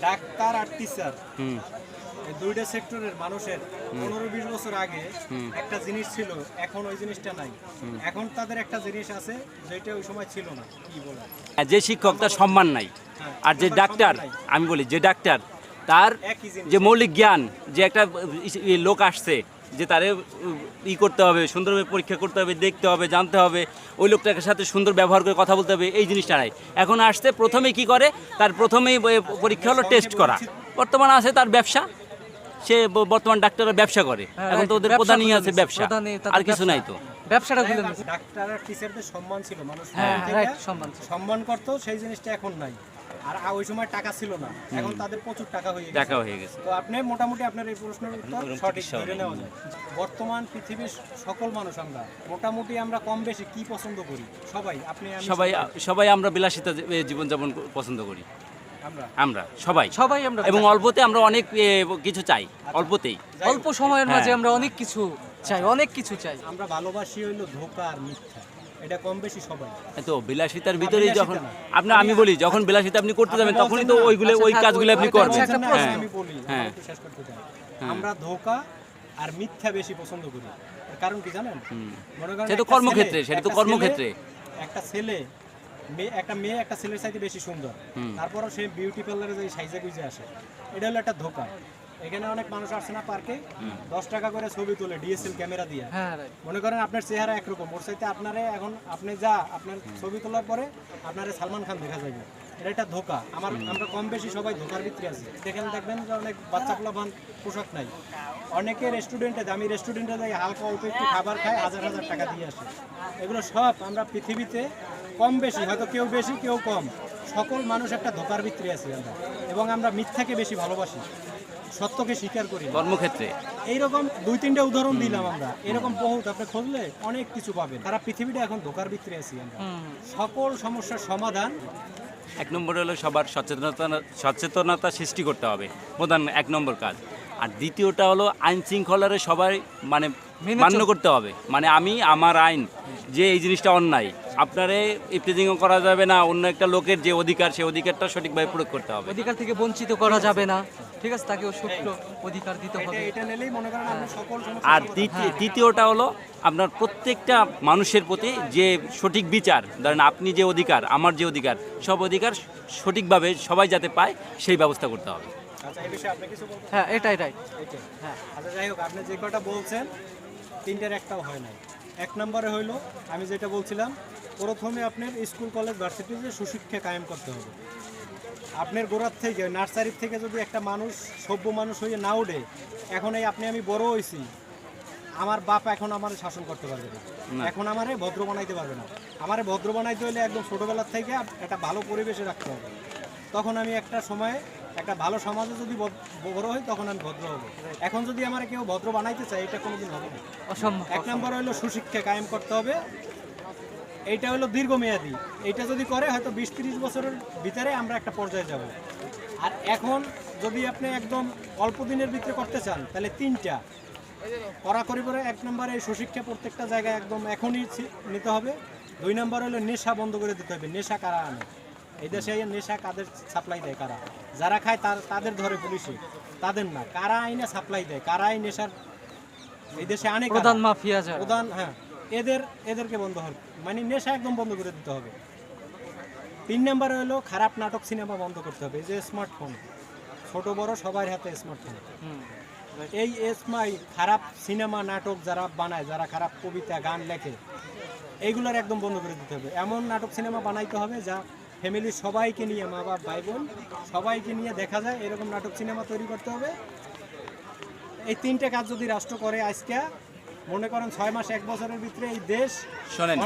Doctor আর teacher হুম। এই দুইটা সেক্টরের মানুষের পনেরো বিশ বছর আগে একটা জিনিস ছিল এখন ওই জিনিসটা নাই। এখন তাদের একটা জিনিস আছে যেটা ওই সময় ছিল না কি বলে? যে শিক্ষক তার সম্মান নাই। আর যে ডাক্তার আমি বলি যে ডাক্তার তার যে মৌলিক জ্ঞান যে একটা লোক আসছে যে তারে ই করতে হবে সুন্দরভাবে পরীক্ষা করতে হবে দেখতে হবে জানতে হবে ওই লোকটার সাথে সুন্দর ব্যবহার করে কথা বলতে হবে এই জিনিসটা নাই। এখন আসতে প্রথমে কি করে? তার প্রথমেই পরীক্ষা হলো টেস্ট করা। বর্তমান আছে তার ব্যবসা। সে বর্তমান ডাক্তাররা ব্যবসা করে। হ্যাঁ, এখন তো ওদের প্রধানই আছে ব্যবসা। আর কিছু নাই তো। ব্যবসাটা খুলে ডাক্তার টিচারদের সম্মান ছিল মানুষ হ্যাঁ, সম্মান করতো সেই জিনিসটা এখন নাই। আর ওই সময় টাকা ছিল না। এখন তাদের প্রচুর টাকা হয়ে গেছে। দেখা হয়ে গেছে। তো আপনি মোটামুটি আপনার এই প্রশ্নের উত্তর সঠিক ধরে নেওয়া যায়। বর্তমান পৃথিবীর সকল মানুষ আমরা মোটামুটি আমরা কম বেশি কি পছন্দ করি? সবাই আপনি সবাই সবাই। আমরা বিলাসিতা জীবনযাপন পছন্দ করি। আমরা? আমরা সবাই। সবাই আমরা এবং অল্পতে আমরা অনেক কিছু চাই অল্পতেই। অল্প সময়ের মাঝে হ্যাঁ। আমরা অনেক কিছু চাই অনেক কিছু চাই। আমরা ভালোবাসি হইল ধোকা আর মিথ্যা। এটা কম বেশি সবাই। তো বিলাসিতার ভিতরেই যখন আপনি আমি বলি যখন বিলাসিতা আপনি করতে যাবেন তখনই তো ওইগুলো ওই আচ্ছা, কাজগুলো আপনি করবেন। একটা হ্যাঁ। আমি বলি হ্যাঁ। শেষ করতে চাই। আমরা ধোকা আর মিথ্যা বেশি পছন্দ করি। কারণ কি জানেন? মনে সেটা তো কর্মক্ষেত্রে, সেটা তো কর্মক্ষেত্রে। একটা ছেলে মেয়ে একটা মেয়ে একটা ছেলের চাইতে বেশি সুন্দর। তারপরও সে বিউটি পার্লারে যে সাইজে গুজে আসে। এটা হলো একটা ধোকা। এখানে অনেক মানুষ আসছে না পার্কে। দশ টাকা করে ছবি তোলে ডিএসএল ক্যামেরা দিয়ে। হ্যাঁ মনে করেন আপনার চেহারা একরকম ওর চাইতে আপনারে এখন আপনি যা আপনার ছবি তোলার পরে আপনারে সালমান খান দেখা যাবে এটা একটা ধোকা। আমার আমরা কম বেশি সবাই ধোকার ভিতরে আছি। দেখেন দেখবেন যে অনেক বাচ্চা পোলাপান পোশাক নাই। অনেকে রেস্টুরেন্টে দামি রেস্টুরেন্টে যাই হালকা অল্প একটু খাবার খায় হাজার হাজার টাকা দিয়ে আসে। এগুলো সব আমরা পৃথিবীতে কম বেশি হয়তো কেউ বেশি কেউ কম। সকল মানুষ একটা ধোকার ভিতরে আছে আমরা। এবং আমরা মিথ্যাকে বেশি ভালোবাসি। সত্যকে স্বীকার করি কর্মক্ষেত্রে। এইরকম দুই তিনটা উদাহরণ দিলাম আমরা। এরকম বহুত আপনি খুঁজলে অনেক কিছু পাবেন। তারা পৃথিবীটা এখন ধোকার ভিতরে আছি আমরা। সকল সমস্যার সমাধান এক নম্বর হলো সবার সচেতনতা সচেতনতা সৃষ্টি করতে হবে। প্রধান এক নম্বর কাজ। আর দ্বিতীয়টা হলো আইন শৃঙ্খলার সবাই মানে মান্য করতে হবে। মানে আমি আমার আইন যে এই জিনিসটা অন্যায় আপনারে ইফটিজিংও করা যাবে না অন্য একটা লোকের যে অধিকার সেই অধিকারটা সঠিকভাবে প্রয়োগ করতে হবে। অধিকার থেকে বঞ্চিত করা যাবে না। ঠিক আছে তাকেও সুপ্ত অধিকার দিতে হবে। এটা নিলেই মনে করেন আপনি সকল আর দ্বিতীয় তৃতীয়টা হলো আপনার প্রত্যেকটা মানুষের প্রতি যে সঠিক বিচার ধরেন আপনি যে অধিকার আমার যে অধিকার সব অধিকার সঠিকভাবে সবাই যাতে পায় সেই ব্যবস্থা করতে হবে। আচ্ছা হ্যাঁ এটাই রাইট হ্যাঁ আচ্ছা যাই হোক আপনি যে কটা বলছেন তিনটের একটাও হয় নাই। এক নম্বরে হইল আমি যেটা বলছিলাম প্রথমে আপনার স্কুল কলেজ ভার্সিটিতে সুশিক্ষা কায়েম করতে হবে। আপনার গোড়ার থেকে নার্সারির থেকে যদি একটা মানুষ সভ্য মানুষ হয়ে না উঠে এখন এই আপনি আমি বড় হয়েছি আমার বাপ এখন আমার শাসন করতে পারবে না। এখন আমারে ভদ্র বানাইতে পারবে না। আমারে ভদ্র বানাইতে হলে একদম ছোটোবেলার থেকে একটা ভালো পরিবেশে রাখতে হবে। তখন আমি একটা সময়ে একটা ভালো সমাজে যদি বড় হয় তখন আমি ভদ্র হব। এখন যদি আমার কেউ ভদ্র বানাইতে চাই এটা কোনোদিন হবে না। অসম্ভব এক নম্বর হলো সুশিক্ষা কায়েম করতে হবে। এইটা হলো দীর্ঘমেয়াদী। এইটা যদি করে হয়তো বিশ তিরিশ বছরের ভিতরে আমরা একটা পর্যায়ে যাব। আর এখন যদি আপনি একদম অল্প দিনের ভিতরে করতে চান তাহলে তিনটা। করে এক নম্বরে এই সুশিক্ষা প্রত্যেকটা জায়গায় একদম এখনই নিতে হবে। দুই নম্বর হলো নেশা বন্ধ করে দিতে হবে। নেশা কারা আনে? এই দেশে এই নেশা কাদের সাপ্লাই দেয় কারা? যারা খায় তার তাদের ধরে পুলিশে তাদের না কারা আইনে সাপ্লাই দেয় কারা এই নেশার এই দেশে আনে প্রধান মাফিয়া যারা। প্রধান হ্যাঁ এদের এদেরকে বন্ধ হবে মানে নেশা একদম বন্ধ করে দিতে হবে। তিন নম্বরে হলো খারাপ নাটক সিনেমা বন্ধ করতে হবে যে স্মার্টফোন ছোট বড় সবার হাতে স্মার্টফোন। এই এসমাই খারাপ সিনেমা নাটক যারা বানায় যারা খারাপ কবিতা গান লেখে এইগুলোর একদম বন্ধ করে দিতে হবে। এমন নাটক সিনেমা বানাইতে হবে যা ফ্যামিলির সবাইকে নিয়ে মা বাপ ভাই বোন সবাইকে নিয়ে দেখা যায় এরকম নাটক সিনেমা তৈরি করতে হবে। এই তিনটে কাজ যদি রাষ্ট্র করে আজকে মনে করেন ছয় মাস এক বছরের ভিতরে এই দেশ শোনেন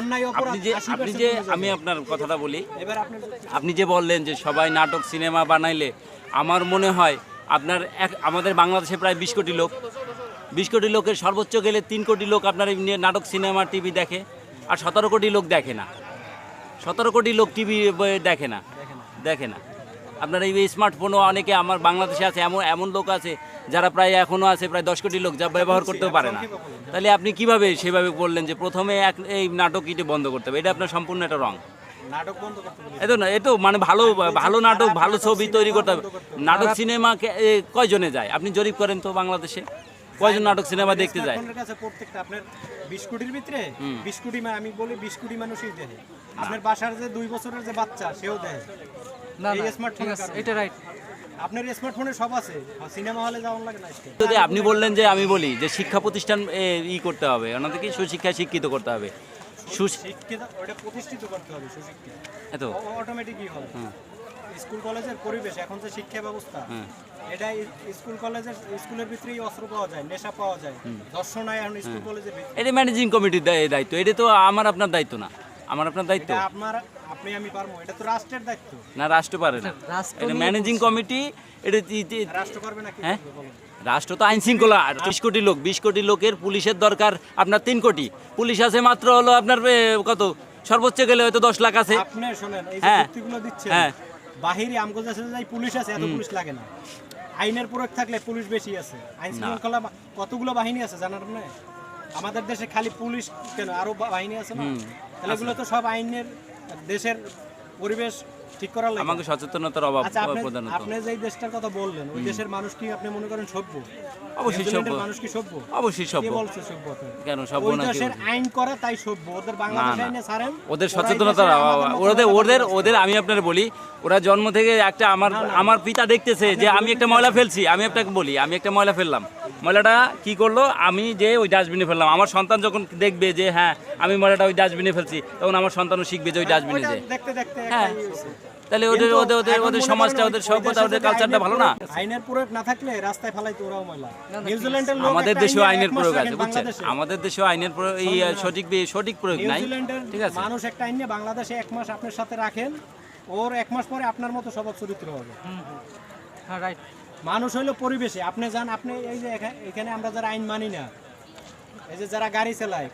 আপনি যে আপনি যে আমি আপনার কথাটা বলি। এবার আপনি আপনি যে বললেন যে সবাই নাটক সিনেমা বানাইলে আমার মনে হয় আপনার এক আমাদের বাংলাদেশে প্রায় বিশ কোটি লোক। বিশ কোটি লোকের সর্বোচ্চ গেলে তিন কোটি লোক আপনার নাটক সিনেমা টিভি দেখে আর সতেরো কোটি লোক দেখে না। সতেরো কোটি লোক টিভি দেখে না। দেখে না। আপনার এই স্মার্টফোনও অনেকে আমার বাংলাদেশে আছে এমন এমন লোক আছে যারা প্রায় এখনও আছে প্রায় দশ কোটি লোক যা ব্যবহার করতেও পারে না। তাহলে আপনি কীভাবে সেভাবে বললেন যে প্রথমে এক এই নাটক ইটে বন্ধ করতে হবে? এটা আপনার সম্পূর্ণ একটা রং। নাটক বন্ধ করতে বলি এই তো না এ তো মানে ভালো ভালো নাটক ভালো ছবি তৈরি করতে হবে। নাটক সিনেমা কয়জনে যায়? আপনি জরিপ করেন তো বাংলাদেশে। কয়জন নাটক সিনেমা দেখতে যায়? প্রত্যেকটা আপনার বিশ কোটির ভিতরে বিশ কোটি আমি বলি বিশ কোটি মানুষই দেখে। আপনার বাসার যে দুই বছরের যে বাচ্চা সেও দেখে না এই না ঠিক স্মার্টফোনের আছে কারণে। এটা রাইট আপনার স্মার্টফোনে সব আছে। সিনেমা হলে যাওয়ার লাগে না যদি আপনি বললেন যে আমি বলি যে শিক্ষা প্রতিষ্ঠান ই করতে হবে। ওনাদেরকে সুশিক্ষায় শিক্ষিত করতে হবে। সুশ- শিক্ষিত ওটা প্রতিষ্ঠিত করতে হবে সুশিক্ষিত। এত? অটোমেটিকই হবে। স্কুল কলেজের পরিবেশ এখন যে শিক্ষা ব্যবস্থা। হুম। এটা স্কুল কলেজের স্কুলের ভিতরেই অস্ত্র পাওয়া যায় নেশা পাওয়া যায়। দর্শন হয় এখন স্কুল কলেজের এটা ম্যানেজিং কমিটির দায়িত্ব। এটা তো আমার আপনার দায়িত্ব না। আমার আপনার দায়িত্ব? আপনার আপনি আমি পারব এটা তো রাষ্ট্রের দায়িত্ব। না রাষ্ট্র পারে না। এটা ম্যানেজিং কমিটি এটা রাষ্ট্র পারবে না হ্যাঁ? রাষ্ট্র তো আইন শৃঙ্খলা বিশ কোটি লোক বিশ কোটি লোকের পুলিশের দরকার আপনার তিন কোটি। পুলিশ আছে মাত্র হলো আপনার কত? সর্বোচ্চ গেলে হয়তো দশ লাখ আছে। আপনি শোনেন এই হ্যাঁ। দিচ্ছেন হ্যাঁ। বাহিরে আমগো দেশে যাই পুলিশ আছে এত পুলিশ লাগে না। আইনের প্রয়োগ থাকলে পুলিশ বেশি আছে। আইন শৃঙ্খলা কতগুলো বাহিনী আছে জানার না আমাদের দেশে খালি পুলিশ কেন? আরও বাহিনী আছে না? তাহলে এগুলো তো সব আইনের দেশের পরিবেশ ঠিক করার লাগে আমাকে সচেতনতার অভাব প্রধান আপনি প্রধানত। আপনি যেই দেশটার কথা বললেন ওই দেশের মানুষ কি আপনি মনে করেন সভ্য? অবশ্যই সভ্য। মানুষ কি সভ্য? অবশ্যই সভ্য। কে বলছে সভ্য কেন সভ্য না ওই দেশের আইন করে তাই সভ্য। ওদের বাংলাদেশ আইনে ছাড়েন ওদের সচেতনতার অভাব ওদের ওদের ওদের আমি আপনার বলি ওরা জন্ম থেকে একটা আমার আমার পিতা দেখতেছে যে আমি একটা ময়লা ফেলছি আমি আপনাকে বলি আমি একটা ময়লা ফেললাম। ময়লাটা কি করল? আমি যে ওই ডাস্টবিনে ফেললাম। আমার সন্তান যখন দেখবে যে হ্যাঁ আমি ময়লাটা ওই ডাস্টবিনে ফেলছি তখন আমার সন্তানও শিখবে যে ওই ডাস্টবিনে যে। দেখতে দেখতে হ্যাঁ। তাহলে ওদের ওদের ওদের ওদের সমাজটা ওদের সভ্যতা ওদের কালচারটা আইনের ভালো না? আইনের প্রয়োগ না থাকলে রাস্তায় ফালাইতো ওরাও ময়লা। নিউজিল্যান্ডের লোক আমাদের দেশেও আইনের এক প্রয়োগ আছে বুঝছেন? আমাদের দেশেও আইনের প্রয়োগ এই সঠিক সঠিক প্রয়োগ নাই। ঠিক আছে। মানুষ একটা আইনে বাংলাদেশে এক মাস আপনার সাথে রাখেন। ওর এক মাস পরে আপনার মতো স্বভাব চরিত্র হবে। হ্যাঁ রাইট মানুষ হইল পরিবেশে। আপনি যান আপনি এই যে এখানে আমরা যারা আইন মানি না এই যে যারা গাড়ি চালায়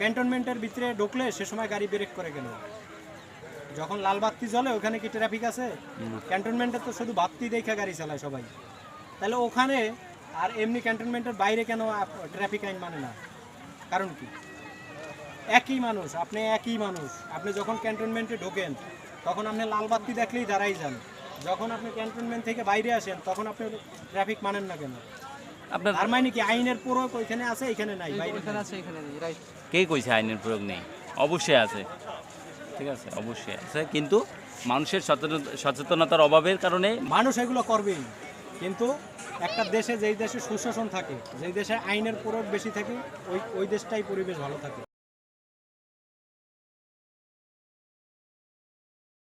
ক্যান্টনমেন্টের ভিতরে ঢুকলে সে সময় গাড়ি ব্রেক করে কেন? যখন লাল বাত্তি জ্বলে ওখানে কি ট্রাফিক আছে? ক্যান্টনমেন্টে তো শুধু বাতি দেখে গাড়ি চালায় সবাই। তাহলে ওখানে আর এমনি ক্যান্টনমেন্টের বাইরে কেন ট্রাফিক আইন মানে না? কারণ কি? একই মানুষ আপনি একই মানুষ। আপনি যখন ক্যান্টনমেন্টে ঢোকেন তখন আপনি লাল বাতি দেখলেই দাঁড়াই যান। যখন আপনি ক্যান্টনমেন্ট থেকে বাইরে আসেন তখন আপনি ট্রাফিক মানেন না কেন? আপনার তার মানে কি আইনের প্রয়োগ ওইখানে আছে এখানে নাই? বাইরে আছে এখানে নেই রাইট কে কইছে আইনের প্রয়োগ নেই? অবশ্যই আছে। ঠিক আছে অবশ্যই আছে। কিন্তু মানুষের সচেতন- সচেতনতার অভাবের কারণে মানুষ এগুলো করবেই। কিন্তু একটা দেশে যেই দেশে সুশাসন থাকে যেই দেশে আইনের প্রয়োগ বেশি থাকে ওই ওই দেশটাই পরিবেশ ভালো থাকে।